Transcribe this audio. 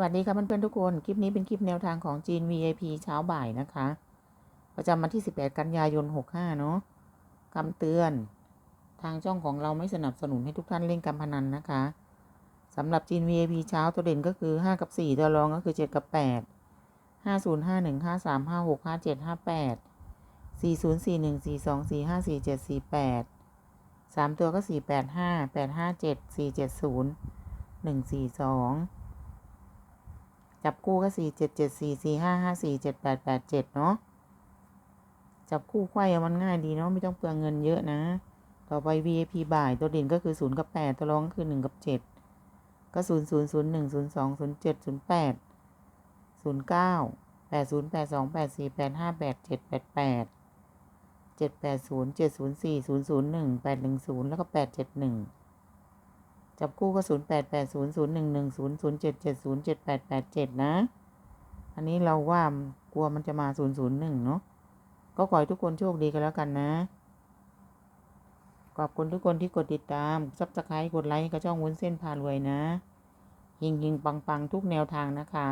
วัสดีค่ะเพื่อนๆทุกคน คลิปนี้เป็นคลิปแนวทางของจีน VIP เช้าบ่ายนะคะ ประจำวันที่ 18 กันยายน 65 เนาะคำเตือน ทางช่องของเราไม่สนับสนุนให้ทุกท่านเล่นการพนันนะคะสำหรับจีน VIP เช้าตัวเด่นก็คือ 5 กับ 4 ตัวรองก็คือ 7 กับ 8 50 51 53 56 57 58 40 41 42 45 47 48 3 ตัวก็ 485 857 470 142 จับคู่ก็สี่เจ็ดเจ็ดสี่สี่ห้าห้าสี่เจ็ดแปดแปดเจ็ดเนาะจับคู่ไขว้มันง่ายดีเนาะไม่ต้องเปลืองเงินเยอะนะ ต่อไป VIP บ่ายตัวเด่นก็คือศูนย์กับแปดตัวรองก็คือหนึ่งกับเจ็ดก็ศูนย์ศูนย์ศูนย์หนึ่งศูนย์สองศูนย์เจ็ดศูนย์แปดศูนย์เก้าแปดศูนย์แปดสองแปดสี่แปดห้าแปดเจ็ดแปดแปดเจ็ดแปดศูนย์เจ็ดศูนย์สี่ศูนย์ศูนย์หนึ่งแปดหนึ่งศูนย์แล้วก็แปดเจ็ดหนึ่ง จับคู่ก็ศูนย์แปดแปดศูนย์ศูนย์หนึ่งหนึ่งศูนย์ศูนย์เจ็ดเจ็ดศูนย์เจ็ดแปดแปดเจ็ดนะ อันนี้เราว่ากลัวมันจะมาศูนย์ศูนย์หนึ่งเนาะก็ขอให้ทุกคนโชคดีกันแล้วกันนะ ขอบคุณทุกคนที่กดติดตาม ซับสไครต์กดไลค์กระช่องวุ้นเส้นพารวยนะ ยิงยิงปังปังทุกแนวทางนะคะ